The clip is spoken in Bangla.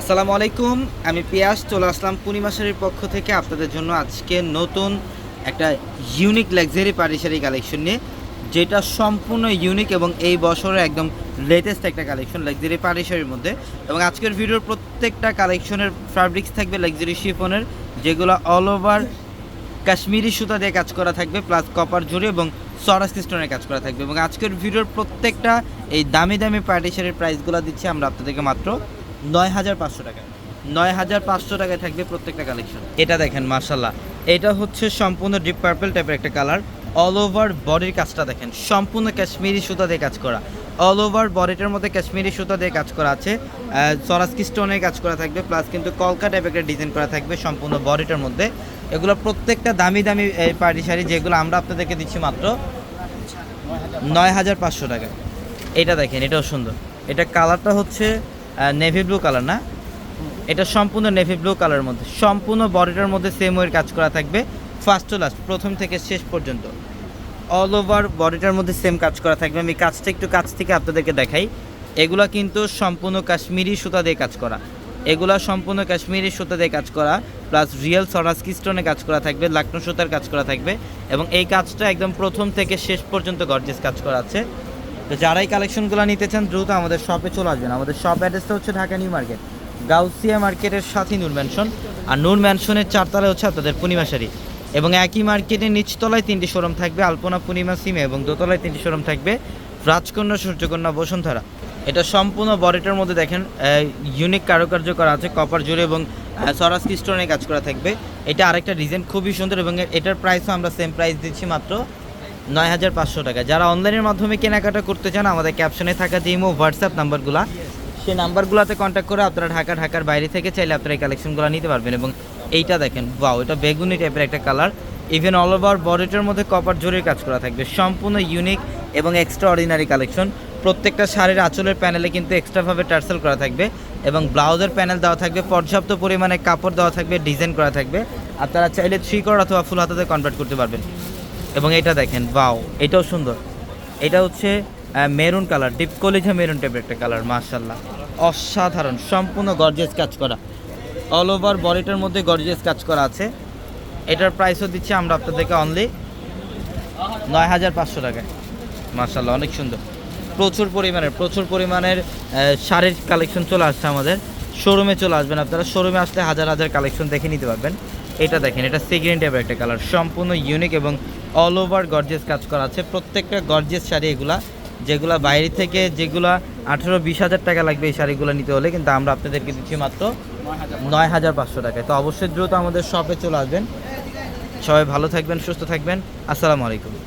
আসসালামু আলাইকুম, আমি পিয়াস, চলে আসলাম পূর্ণিমা শাড়ির পক্ষ থেকে আপনাদের জন্য আজকে নতুন একটা unique luxury party sari collection নিয়ে, যেটা সম্পূর্ণ ইউনিক এবং এই বছরের একদম লেটেস্ট একটা কালেকশন লাক্সারি পার্টি শাড়ির মধ্যে। এবং আজকের ভিডিওর প্রত্যেকটা কালেকশনের ফ্যাব্রিক্স থাকবে লাক্সারি শিফনের যেগুলো অল ওভার কাশ্মীরি সুতা দিয়ে কাজ করা থাকবে প্লাস কপার জুড়ে এবং সরাস স্টোনের কাজ করা থাকবে। এবং আজকের ভিডিওর প্রত্যেকটা এই দামি দামি পার্টি শাড়ির প্রাইসগুলো দিচ্ছি আমরা আপনাদেরকে মাত্র নয় হাজার পাঁচশো টাকা। নয় হাজার পাঁচশো টাকায় থাকবে প্রত্যেকটা কালেকশন এটা দেখেন মার্শাল্লাহ এটা হচ্ছে সম্পূর্ণ ডিপ পার্পল টাইপের একটা কালার অল ওভার বডির কাজটা দেখেন, সম্পূর্ণ কাশ্মীরি সুতা দিয়ে কাজ করা। অল ওভার বডিটার মধ্যে কাশ্মীরি সুতা দিয়ে কাজ করা আছে। সরাসকি স্টোনের কাজ করা থাকবে প্লাস কিন্তু কলকা টাইপের একটা ডিজাইন করা থাকবে সম্পূর্ণ বডিটার মধ্যে। এগুলো প্রত্যেকটা দামি দামি পার্টি শাড়ি যেগুলো আমরা আপনাদেরকে দিচ্ছি মাত্র নয় হাজার পাঁচশো টাকা এটা দেখেন, এটাও সুন্দর। এটা কালারটা হচ্ছে নেভি ব্লু কালার না? এটা সম্পূর্ণ নেভি ব্লু কালারের মধ্যে। সম্পূর্ণ বডিটার মধ্যে সেম ওয়ের কাজ করা থাকবে। ফার্স্ট টু লাস্ট প্রথম থেকে শেষ পর্যন্ত। অল ওভার বডিটার মধ্যে সেম কাজ করা থাকবে। আমি কাজটা একটু কাছ থেকে আপনাদেরকে দেখাই। এগুলা কিন্তু সম্পূর্ণ কাশ্মীরি সুতা দিয়ে কাজ করা। এগুলা সম্পূর্ণ কাশ্মীরি সুতা দিয়ে কাজ করা। প্লাস রিয়েল সরাসকি স্টোনে কাজ করা থাকবে, লাকনো সুতার কাজ করা থাকবে। এবং এই কাজটা একদম প্রথম থেকে শেষ পর্যন্ত গর্জেস কাজ করা আছে। তো যারাই কালেকশনগুলো নিতে চান, দ্রুত আমাদের শপে চলে আসবেন। আমাদের শপ অ্যাড্রেসটা হচ্ছে ঢাকা নিউ মার্কেট। গাউসিয়া মার্কেটের সাথে নূর ম্যানশন আর নূর ম্যানশনের চারতলায় হচ্ছে আপনাদের পূর্ণিমা শাড়ি। এবং একই মার্কেটের নিচতলায় তিনটি শোরুম থাকবে, আলপনা, পূর্ণিমা, সিমে এবং দোতলায় তিনটি শোরুম থাকবে, রাজকন্যা, সূর্যকন্যা, বসুন্ধরা। এটা সম্পূর্ণ বডিটার মধ্যে দেখেন ইউনিক কারুকার্য করা আছে কপার জুড়ে এবং সরাসকি স্টোনে কাজ করা থাকবে। এটা আরেকটা ডিজাইন খুবই সুন্দর এবং এটার প্রাইসও আমরা সেম প্রাইস দিচ্ছি মাত্র নয় হাজার পাঁচশো টাকা। যারা অনলাইনের মাধ্যমে কেনাকাটা করতে চান, আমাদের ক্যাপশনে থাকা যে ইমো হোয়াটসঅ্যাপ নাম্বারগুলো সেই নাম্বারগুলোতে কন্ট্যাক্ট করে আপনারা ঢাকা, ঢাকার বাইরে থেকে চাইলে আপনারা এই কালেকশনগুলো নিতে পারবেন এবং এইটা দেখেন বাও এটা বেগুনি টাইপের একটা কালার ইভেন অল ওভার বডিটার মধ্যে কপার জোরের কাজ করা থাকবে। সম্পূর্ণ ইউনিক এবং এক্সট্রা অর্ডিনারি কালেকশন প্রত্যেকটা শাড়ির আঁচলের প্যানেলে কিন্তু এক্সট্রাভাবে টার্সেল করা থাকবে এবং ব্লাউজের প্যানেল দেওয়া থাকবে, পর্যাপ্ত পরিমাণে কাপড় দেওয়া থাকবে ডিজাইন করা থাকবে। আপনারা চাইলে থ্রি কর অথবা ফুল হাতাতে কনভার্ট করতে পারবেন। এবং এটা দেখেন বাও এটাও সুন্দর। এটা হচ্ছে মেরুন কালার, ডিপ কলিজা মেরুন টাইপের একটা কালার মার্শাল্লাহ অসাধারণ, সম্পূর্ণ গর্জেস কাজ করা। অল ওভার বডিটার মধ্যে গর্জেস কাজ করা আছে। এটার প্রাইসও দিচ্ছি আমরা আপনাদেরকে অনলি নয় হাজার পাঁচশো টাকায়। মার্শাল্লাহ অনেক সুন্দর। প্রচুর পরিমাণের প্রচুর পরিমাণের শাড়ির কালেকশন চলে আসছে আমাদের। শোরুমে চলে আসবেন আপনারা। শোরুমে আসলে হাজার হাজার কালেকশন দেখে নিতে পারবেন। এটা দেখেন, এটা সিগ্রিন টাইপের একটা কালার সম্পূর্ণ ইউনিক এবং অল ওভার গর্জেস কাজ করা আছে। প্রত্যেকটা গর্জেস শাড়ি এগুলা, যেগুলো বাইরে থেকে যেগুলো আঠেরো বিশ হাজার টাকা লাগবে এই শাড়িগুলো নিতে হলে, কিন্তু আমরা আপনাদেরকে দিচ্ছি মাত্র নয় হাজার পাঁচশো টাকায়। তো অবশ্যই দ্রুত আমাদের শপে চলে আসবেন। সবাই ভালো থাকবেন, সুস্থ থাকবেন। আসসালামু আলাইকুম।